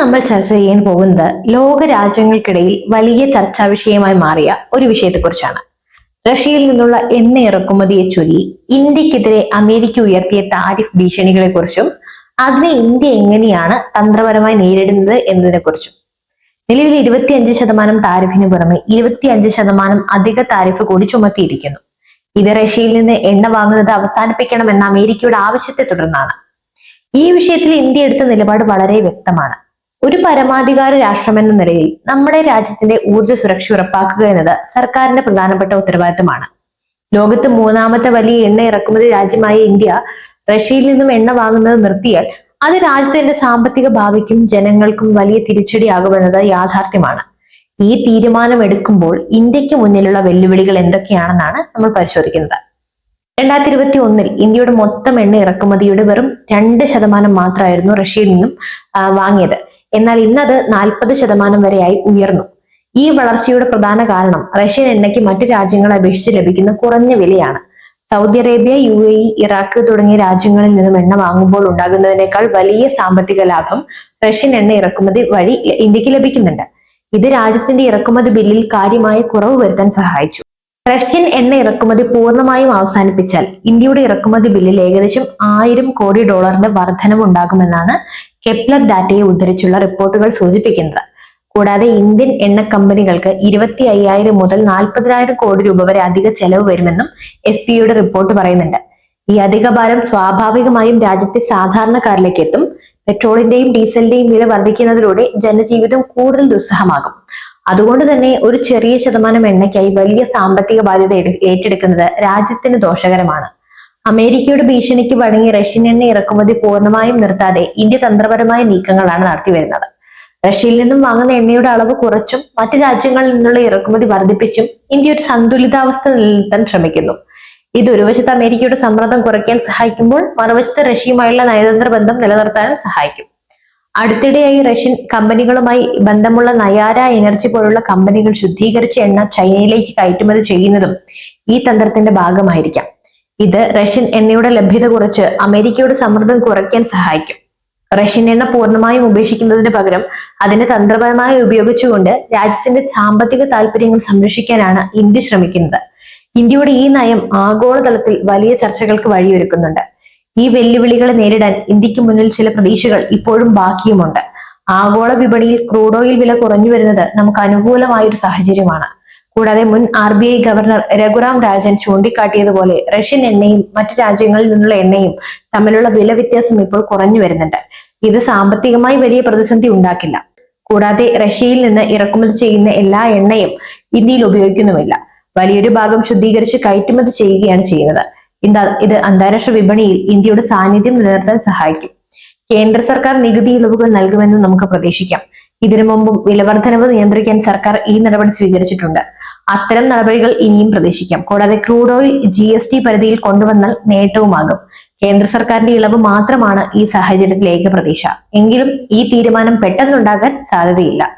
നമ്മൾ ചർച്ച ചെയ്യാൻ പോകുന്നത് ലോക രാജ്യങ്ങൾക്കിടയിൽ വലിയ ചർച്ചാ വിഷയമായി മാറിയ ഒരു വിഷയത്തെക്കുറിച്ചാണ്. റഷ്യയിൽ നിന്നുള്ള എണ്ണ ഇറക്കുമതിയെ ചൊല്ലി ഇന്ത്യക്കെതിരെ അമേരിക്ക ഉയർത്തിയ താരിഫ് ഭീഷണികളെ കുറിച്ചും അതിനെ ഇന്ത്യ എങ്ങനെയാണ് തന്ത്രപരമായി നേരിടുന്നത് എന്നതിനെ കുറിച്ചും നിലവിൽ ഇരുപത്തിയഞ്ച് ശതമാനം താരിഫിന് പുറമെ ഇരുപത്തിയഞ്ച് ശതമാനം അധിക താരിഫ് കൂടി ചുമത്തിയിരിക്കുന്നു. ഇത് റഷ്യയിൽ നിന്ന് എണ്ണ വാങ്ങുന്നത് അവസാനിപ്പിക്കണമെന്ന അമേരിക്കയുടെ ആവശ്യത്തെ തുടർന്നാണ്. ഈ വിഷയത്തിൽ ഇന്ത്യ എടുത്ത നിലപാട് വളരെ വ്യക്തമാണ്. ഒരു പരമാധികാര രാഷ്ട്രം എന്ന നിലയിൽ നമ്മുടെ രാജ്യത്തിന്റെ ഊർജ സുരക്ഷ ഉറപ്പാക്കുക എന്നത് സർക്കാരിന്റെ പ്രധാനപ്പെട്ട ഉത്തരവാദിത്തമാണ്. ലോകത്ത് മൂന്നാമത്തെ വലിയ എണ്ണ ഇറക്കുമതി രാജ്യമായ ഇന്ത്യ റഷ്യയിൽ നിന്നും എണ്ണ വാങ്ങുന്നത് നിർത്തിയാൽ അത് രാജ്യത്തിന്റെ സാമ്പത്തിക ഭാവിക്കും ജനങ്ങൾക്കും വലിയ തിരിച്ചടിയാകുമെന്നത് യാഥാർത്ഥ്യമാണ്. ഈ തീരുമാനം എടുക്കുമ്പോൾ ഇന്ത്യയ്ക്ക് മുന്നിലുള്ള വെല്ലുവിളികൾ എന്തൊക്കെയാണെന്നാണ് നമ്മൾ പരിശോധിക്കുന്നത്. രണ്ടായിരത്തി ഇരുപത്തി ഒന്നിൽ ഇന്ത്യയുടെ മൊത്തം എണ്ണ ഇറക്കുമതിയുടെ വെറും രണ്ട് ശതമാനം മാത്രമായിരുന്നു റഷ്യയിൽ നിന്നും വാങ്ങിയത്. എന്നാൽ ഇന്നത് നാൽപ്പത് ശതമാനം വരെയായി ഉയർന്നു. ഈ വളർച്ചയുടെ പ്രധാന കാരണം റഷ്യൻ എണ്ണയ്ക്ക് മറ്റു രാജ്യങ്ങളെ അപേക്ഷിച്ച് ലഭിക്കുന്ന കുറഞ്ഞ വിലയാണ്. Saudi Arabia U A E Iraq തുടങ്ങിയ രാജ്യങ്ങളിൽ നിന്നും എണ്ണ വാങ്ങുമ്പോൾ ഉണ്ടാകുന്നതിനേക്കാൾ വലിയ സാമ്പത്തിക ലാഭം റഷ്യൻ എണ്ണ ഇറക്കുമതി വഴി ഇന്ത്യയ്ക്ക് ലഭിക്കുന്നുണ്ട്. ഇത് രാജ്യത്തിന്റെ ഇറക്കുമതി ബില്ലിൽ കാര്യമായ കുറവ് വരുത്താൻ സഹായിച്ചു. റഷ്യൻ എണ്ണ ഇറക്കുമതി പൂർണമായും അവസാനിപ്പിച്ചാൽ ഇന്ത്യയുടെ ഇറക്കുമതി ബില്ലിൽ ഏകദേശം ആയിരം കോടി ഡോളറിന്റെ വർധനവ് ഉണ്ടാകുമെന്നാണ് കെപ്ലർ ഡാറ്റയെ ഉദ്ധരിച്ചുള്ള റിപ്പോർട്ടുകൾ സൂചിപ്പിക്കുന്നത്. കൂടാതെ ഇന്ത്യൻ എണ്ണ കമ്പനികൾക്ക് ഇരുപത്തി അയ്യായിരം മുതൽ നാൽപ്പതിനായിരം കോടി രൂപ വരെ അധിക ചെലവ് വരുമെന്നും എസ് പി യുടെ റിപ്പോർട്ട് പറയുന്നുണ്ട്. ഈ അധിക ഭാരം സ്വാഭാവികമായും രാജ്യത്തെ സാധാരണക്കാരിലേക്ക് എത്തും. പെട്രോളിന്റെയും ഡീസലിന്റെയും വില വർദ്ധിക്കുന്നതിലൂടെ ജനജീവിതം കൂടുതൽ ദുസ്സഹമാകും. അതുകൊണ്ട് തന്നെ ഒരു ചെറിയ ശതമാനം എണ്ണയ്ക്കായി വലിയ സാമ്പത്തിക ബാധ്യത ഏറ്റെടുക്കുന്നത് രാജ്യത്തിന് ദോഷകരമാണ്. അമേരിക്കയുടെ ഭീഷണിക്ക് വഴങ്ങി റഷ്യൻ എണ്ണ ഇറക്കുമതി പൂർണമായും നിർത്താതെ ഇന്ത്യ തന്ത്രപരമായ നീക്കങ്ങളാണ് നടത്തിവരുന്നത്. റഷ്യയിൽ നിന്നും വാങ്ങുന്ന എണ്ണയുടെ അളവ് കുറച്ചും മറ്റു രാജ്യങ്ങളിൽ നിന്നുള്ള ഇറക്കുമതി വർദ്ധിപ്പിച്ചും ഇന്ത്യ ഒരു സന്തുലിതാവസ്ഥ നിലനിർത്താൻ ശ്രമിക്കുന്നു. ഇത് ഒരു വശത്ത് അമേരിക്കയുടെ സമ്മർദ്ദം കുറയ്ക്കാൻ സഹായിക്കുമ്പോൾ മറുവശത്ത് റഷ്യയുമായുള്ള നയതന്ത്ര ബന്ധം നിലനിർത്താനും സഹായിക്കും. അടുത്തിടെയായി റഷ്യൻ കമ്പനികളുമായി ബന്ധമുള്ള നയാര എനർജി പോലുള്ള കമ്പനികൾ ശുദ്ധീകരിച്ച എണ്ണ ചൈനയിലേക്ക് കയറ്റുമതി ചെയ്യുന്നതും ഈ തന്ത്രത്തിന്റെ ഭാഗമായിരിക്കാം. ഇത് റഷ്യൻ എണ്ണയുടെ ലഭ്യത കുറച്ച് അമേരിക്കയുടെ സമ്മർദ്ദം കുറയ്ക്കാൻ സഹായിക്കും. റഷ്യൻ എണ്ണ പൂർണമായും ഉപേക്ഷിക്കുന്നതിന് പകരം അതിനെ തന്ത്രപരമായി ഉപയോഗിച്ചുകൊണ്ട് രാജ്യത്തിന്റെ സാമ്പത്തിക താല്പര്യങ്ങൾ സംരക്ഷിക്കാനാണ് ഇന്ത്യ ശ്രമിക്കുന്നത്. ഇന്ത്യയുടെ ഈ നയം ആഗോളതലത്തിൽ വലിയ ചർച്ചകൾക്ക് വഴിയൊരുക്കുന്നുണ്ട്. ഈ വെല്ലുവിളികളെ നേരിടാൻ ഇന്ത്യയ്ക്ക് മുന്നിൽ ചില പ്രതീക്ഷകൾ ഇപ്പോഴും ബാക്കിയുമുണ്ട്. ആഗോള വിപണിയിൽ ക്രൂഡ് ഓയിൽ വില കുറഞ്ഞു വരുന്നത് നമുക്ക് അനുകൂലമായ ഒരു സാഹചര്യമാണ്. കൂടാതെ മുൻ R B I governor Raghuram Rajan ചൂണ്ടിക്കാട്ടിയതുപോലെ Russian എണ്ണയും മറ്റു രാജ്യങ്ങളിൽ നിന്നുള്ള എണ്ണയും തമ്മിലുള്ള വില വ്യത്യാസം ഇപ്പോൾ കുറഞ്ഞു വരുന്നുണ്ട്. ഇത് സാമ്പത്തികമായി വലിയ പ്രതിസന്ധി ഉണ്ടാക്കില്ല. കൂടാതെ റഷ്യയിൽ നിന്ന് ഇറക്കുമതി ചെയ്യുന്ന എല്ലാ എണ്ണയും ഇന്ത്യയിൽ ഉപയോഗിക്കുന്നുമില്ല. വലിയൊരു ഭാഗം ശുദ്ധീകരിച്ച് കയറ്റുമതി ചെയ്യുകയാണ് ചെയ്യുന്നത്. ഇത് അന്താരാഷ്ട്ര വിപണിയിൽ ഇന്ത്യയുടെ സാന്നിധ്യം നിലനിർത്താൻ സഹായിക്കും. കേന്ദ്ര സർക്കാർ നികുതി ഇളവുകൾ നൽകുമെന്ന് നമുക്ക് പ്രതീക്ഷിക്കാം. ഇതിനു മുമ്പും വിലവർദ്ധനവ് നിയന്ത്രിക്കാൻ സർക്കാർ ഈ നടപടി സ്വീകരിച്ചിട്ടുണ്ട്. അത്തരം നടപടികൾ ഇനിയും പ്രതീക്ഷിക്കാം. കൂടാതെ crude oil G S T പരിധിയിൽ കൊണ്ടുവന്നാൽ നേട്ടവുമാകും. കേന്ദ്ര സർക്കാരിന്റെ ഇളവ് മാത്രമാണ് ഈ സാഹചര്യത്തിലേക്ക് പ്രതീക്ഷ. എങ്കിലും ഈ തീരുമാനം പെട്ടെന്നുണ്ടാകാൻ സാധ്യതയില്ല.